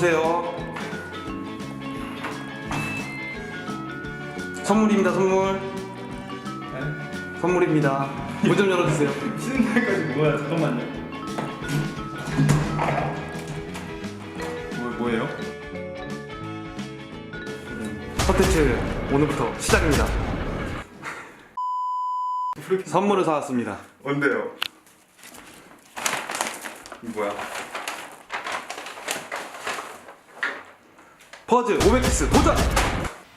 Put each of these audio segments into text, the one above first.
열어주세요. 선물입니다, 선물. 선물입니다. 문 좀 열어주세요. 쉬는 날까지 뭐야? 잠깐만요. 뭐 뭐예요? 컨텐츠 오늘부터 시작입니다. 선물을 사왔습니다. 뭔데요? 이 뭐야? 퍼즈 500피스 도전!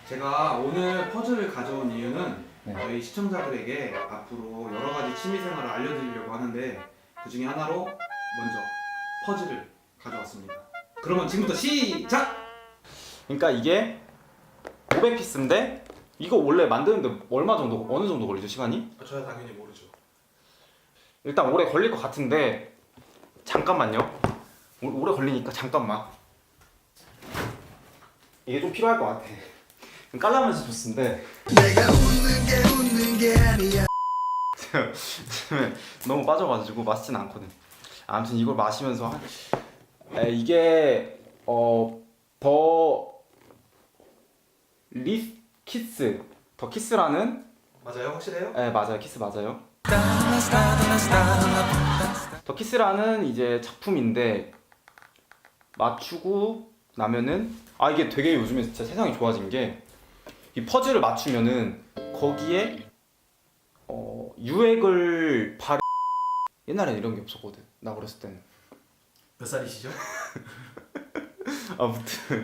제가 오늘 퍼즐을 가져온 이유는 저희 시청자들에게 앞으로 여러 가지 취미 생활을 알려드리려고 하는데 그 중에 하나로 먼저 퍼즐을 가져왔습니다. 그러면 지금부터 시작! 그러니까 이게 500피스인데 이거 원래 만드는데 얼마 정도 어느 정도 걸리죠 시간이? 저야 당연히 모르죠. 일단 오래 걸릴 것 같은데 잠깐만요. 오- 오래 걸리니까 잠깐만. 이게 좀 필요할 것 같아. 깔라면서 주스인데. 내가 웃는 게 웃는 게 아니야. 너무 빠져가지고 맛있진 않거든. 아무튼 이걸 마시면서 한- 에, 이게 어더 리키스 더 키스라는 맞아요? 확실해요? 네 맞아요 키스 맞아요 더 키스라는 이제 작품인데 맞추고 나면은 아 이게 되게 요즘에 진짜 세상이 좋아진 게 이 퍼즐을 맞추면은 거기에 어 유액을 발 옛날엔 이런 게 없었거든 나 어렸을 때는 몇 살이시죠? 아무튼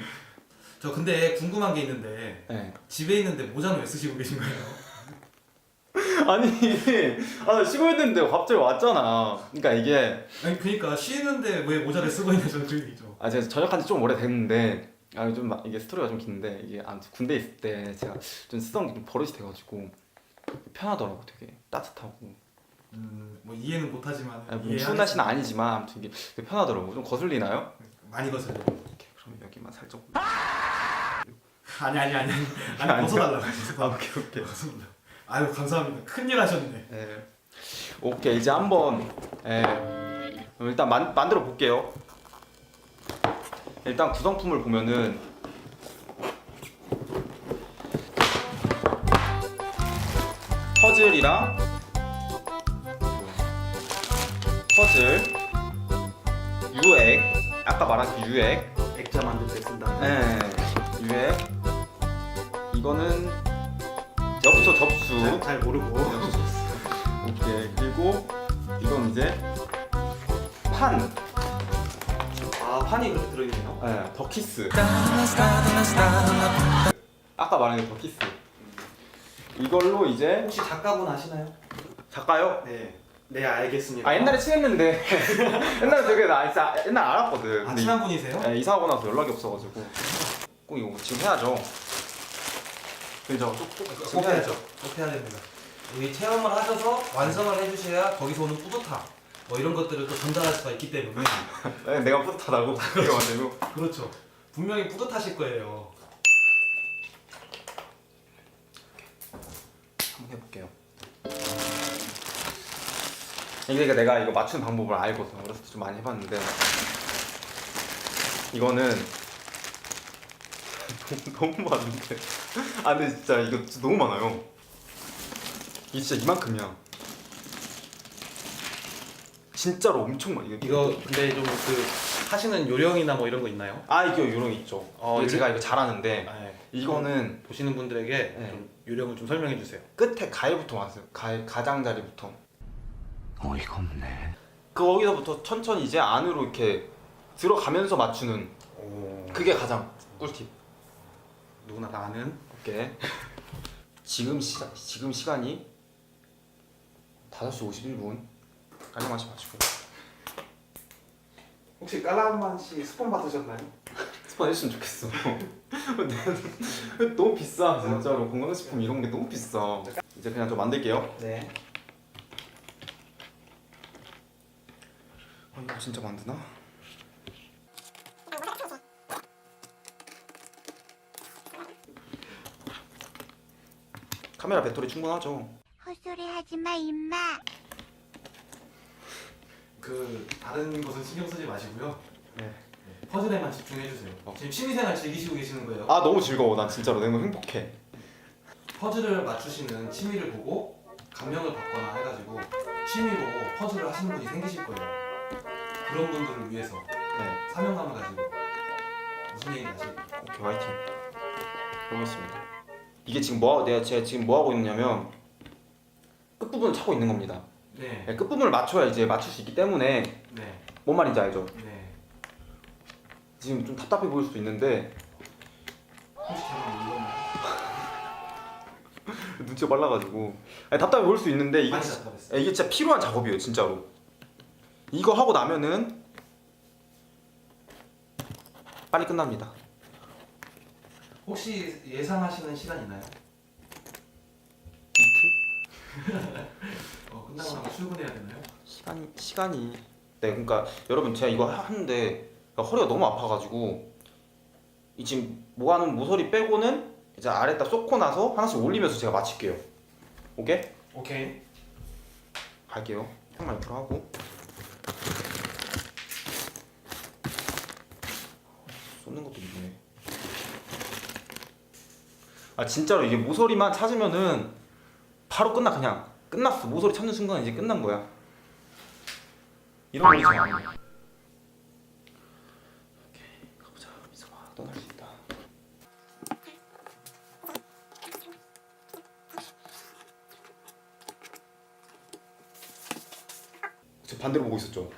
저 근데 궁금한 게 있는데 네. 집에 있는데 모자는 왜 쓰시고 계신 거예요? 아니 아나 쉬고 있는데 갑자기 왔잖아 그러니까 이게 아니 그러니까 쉬는데 왜 모자를 쓰고 있냐 저는 그 얘기죠. 아 제가 전역한 지 좀 오래됐는데 아좀 이게 스토리가 좀 긴데 이게 아무튼 군대 있을 때 제가 좀 쓰던 게좀 버릇이 돼가지고 편하더라고 되게 따뜻하고 음 뭐 이해는 못하지만 아니, 뭐 추운 날씨는 아니지만 아무튼 이게 되게 편하더라고 좀 거슬리나요? 많이 거슬려. 이렇게 그럼 여기만 살짝 아니 아니 아니 아니 아니요? 벗어달라고 아 오케이 오케이 벗어달라. 아유 감사합니다. 큰일 하셨네. 예. 오케이 이제 한번 예. 일단 만, 만들어 볼게요 일단 구성품을 보면은 퍼즐이랑 퍼즐 유액 아까 말한 그 유액. 액자 만들 때 쓴다. 예, 유액. 이거는 엽서 접수. 잘, 잘 모르고. 오케이. 그리고 이건 이제 판. 아 판이 그렇게 들어있네요. 예, 더키스 아까 말한 게 더 키스 이걸로 이제 혹시 작가분 아시나요? 작가요? 네. 네 알겠습니다. 아 옛날에 친했는데 옛날에 되게 나 진짜 옛날 알았거든 아 근데 친한 분이세요? 예, 이사하고 나서 연락이 없어가지고 꼭 이거 지금 해야죠 그죠? 꼭 해야죠. 꼭 해야 됩니다. 이 체험을 하셔서 완성을 해주셔야 거기서 오는 뿌듯함 뭐 이런 것들을 또 전달할 수가 있기 때문에 예, 내가 뿌듯하다고 그렇게 만들고 그렇죠. 분명히 뿌듯하실 거예요. 한번 해볼게요. 이게 내가 이거 맞추는 방법을. 어렸을 때 좀 많이 해봤는데 이거는 너무, 너무 많은데. 아 근데 진짜 이거 진짜 너무 많아요. 이게 진짜 이만큼이야. 진짜로 엄청 많아. 이거 이거 근데 좀 그 하시는 요령이나 뭐 이런 거 있나요? 아 이거 요령 있죠. 어, 이거 요령? 제가 이거 잘하는데 네. 이거는 보시는 분들에게 네. 좀 요령을 좀 설명해 주세요. 끝에 가위부터 왔어요. 가위 가장자리부터. 어이가 없네. 거기서부터 천천히 이제 안으로 이렇게 들어가면서 맞추는 오. 그게 가장 꿀팁. 누구나 다 아는 오케이. 지금 시간 지금 시간이 5시 51분. 깔끔하시 마시고. 혹시 깔라만 씨 스폰 받으셨나요? 스폰 했으면 좋겠어. 근데 너무 비싸 진짜로 건강식품 이런 게 너무 비싸. 이제 그냥 좀 만들게요. 네. 아, 이거 진짜 만드나? 카메라 배터리 충분하죠. 헛소리 하지 마, 임마. 그 다른 것은 신경 쓰지 마시고요. 네. 퍼즐에만 집중해 주세요. 지금 취미생활 즐기시고 계시는 거예요. 아 너무 즐거워 난 진짜로 너무 행복해 퍼즐을 맞추시는 취미를 보고 감명을 받거나 해가지고 취미로 퍼즐을 하시는 분이 생기실 거예요. 그런 분들을 위해서 네 사명감을 가지고 무슨 얘기인지 아시겠죠? 오케이 화이팅 해보겠습니다 이게 지금 뭐 내가 제가 지금 뭐 하고 있냐면 끝 부분을 차고 있는 겁니다 네, 네, 끝부분을 맞춰야 이제 맞출 수 있기 때문에 네, 뭔 말인지 알죠? 네. 지금 좀 답답해 보일 수도 있는데 혹시 제가 물었나요? 눈치가 빨라가지고 아니, 답답해 보일 수 있는데 이게, 많이 진- 답답했어요. 이게 진짜 필요한 작업이에요 진짜로 이거 하고 나면은 빨리 끝납니다 혹시 예상하시는 시간 있나요? 어, 끝나고 출근해야 되나요? 시간이 시간이 네 그러니까 여러분 제가 이거 하는데 허리가 너무 아파가지고 이 지금 모아놓은 모서리 빼고는 이제 아래다 쏟고 나서 하나씩 올리면서 제가 마칠게요 오케이? 오케이. 갈게요 형만 옆으로 하고 쏟는 것도 있네 아 진짜로 이게 모서리만 찾으면은 바로 끝나 그냥 끝났어. 모서리 찾는 순간 이제 끝난 거야. 이런 거 잘안 해. 오케이 가보자. 미소봐 떠날 수 있다. 저 반대로 보고 있었죠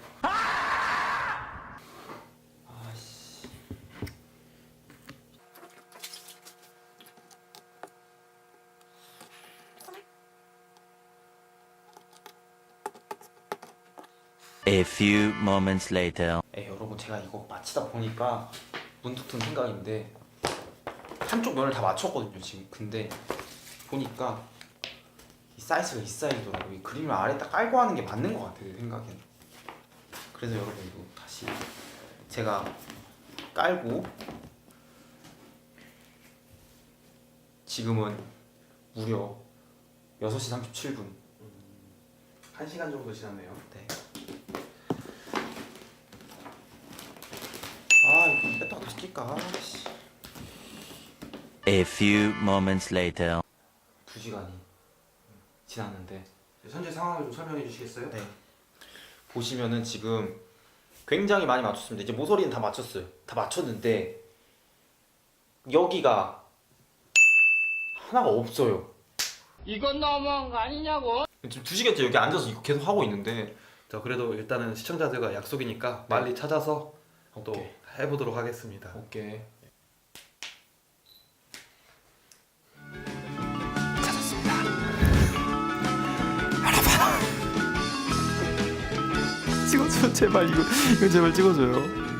A few moments later. 에 여러분 제가 이거 마치다 보니까 문득 든 생각인데 한쪽 면을 다 맞췄거든요 지금 근데 보니까 이 사이즈가 이 사이즈더라고 이 그림을 아래 딱 깔고 하는 게 맞는 것 같아요 내 생각엔 그래서 여러분 이거 다시 제가 깔고 지금은 무려 6시 37분 한 시간 정도 지났네요. 네. 아 낄까 씨. A few moments later. 두 시간이 지났는데 현재 상황을 좀 설명해 주시겠어요? 네. 보시면은 지금 굉장히 많이 맞췄습니다. 이제 모서리는 다 맞췄어요. 다 맞췄는데 여기가 하나가 없어요. 이건 너무한 거 아니냐고? 지금 두 시간째 여기 앉아서 이거 계속 하고 있는데 자 그래도 일단은 시청자들과 약속이니까 빨리 찾아서 또 오케이. 해보도록 하겠습니다. 오케이. 찾았습니다. 여러분. 찍어줘 제발 이거 이거 제발 찍어줘요.